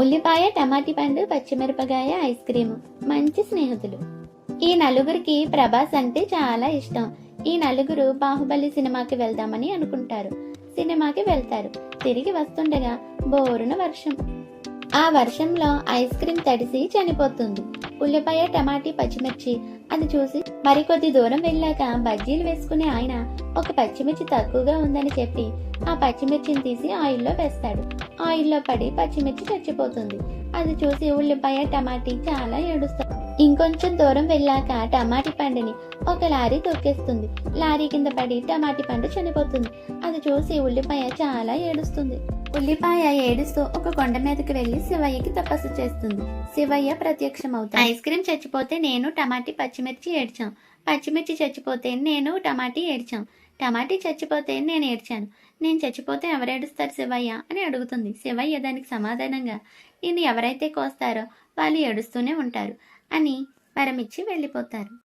ఉల్లిపాయ టమాటీ పండు పచ్చిమిరపకాయ ఐస్ క్రీము. మంచి స్నేహితులు. ఈ నలుగురికి ప్రభాస్ అంటే చాలా ఇష్టం. ఈ నలుగురు బాహుబలి సినిమాకి వెళ్దామని అనుకుంటారు. సినిమాకి వెళ్తారు. తిరిగి వస్తుండగా బోరున వర్షం. ఆ వర్షంలో ఐస్ క్రీమ్ తడిసి చనిపోతుంది. ఉల్లిపాయ టమాటీ పచ్చిమిర్చి. అది చూసి మరికొద్ది దూరం వెళ్ళాక బజ్జీలు వేసుకునే ఆయన ఒక పచ్చిమిర్చి తక్కువగా ఉందని చెప్పి ఆ పచ్చిమిర్చిని తీసి ఆయిల్లో వేస్తాడు. ఆయిల్లో పడి పచ్చిమిర్చి చచ్చిపోతుంది. అది చూసి ఉల్లిపాయ టమాటీ చాలా ఏడుస్తాడు ఇంకొంచెం దూరం వెళ్ళాక టమాటీ పండుని ఒక లారీ తొక్కేస్తుంది. లారీ కింద పడి టమాటీ పండు చనిపోతుంది. అది చూసి ఉల్లిపాయ చాలా ఏడుస్తుంది. ఉల్లిపాయ ఏడుస్తూ ఒక కొండ మీదకి వెళ్ళి శివయ్యకి తపస్సు చేస్తుంది. శివయ్య ప్రత్యక్షం ఐస్ క్రీమ్ చచ్చిపోతే నేను టమాటీ పచ్చిమిర్చి ఏడ్చాం పచ్చిమిర్చి చచ్చిపోతే నేను టమాటీ ఏడ్చాం టమాటీ చచ్చిపోతే నేను ఏడ్చాను. నేను చచ్చిపోతే ఎవరేడుస్తారు శివయ్య అని అడుగుతుంది. శివయ్య దానికి సమాధానంగా నేను ఎవరైతే కోస్తారో వాళ్ళు ఏడుస్తూనే ఉంటారు అని వరమిచ్చి వెళ్ళిపోతారు.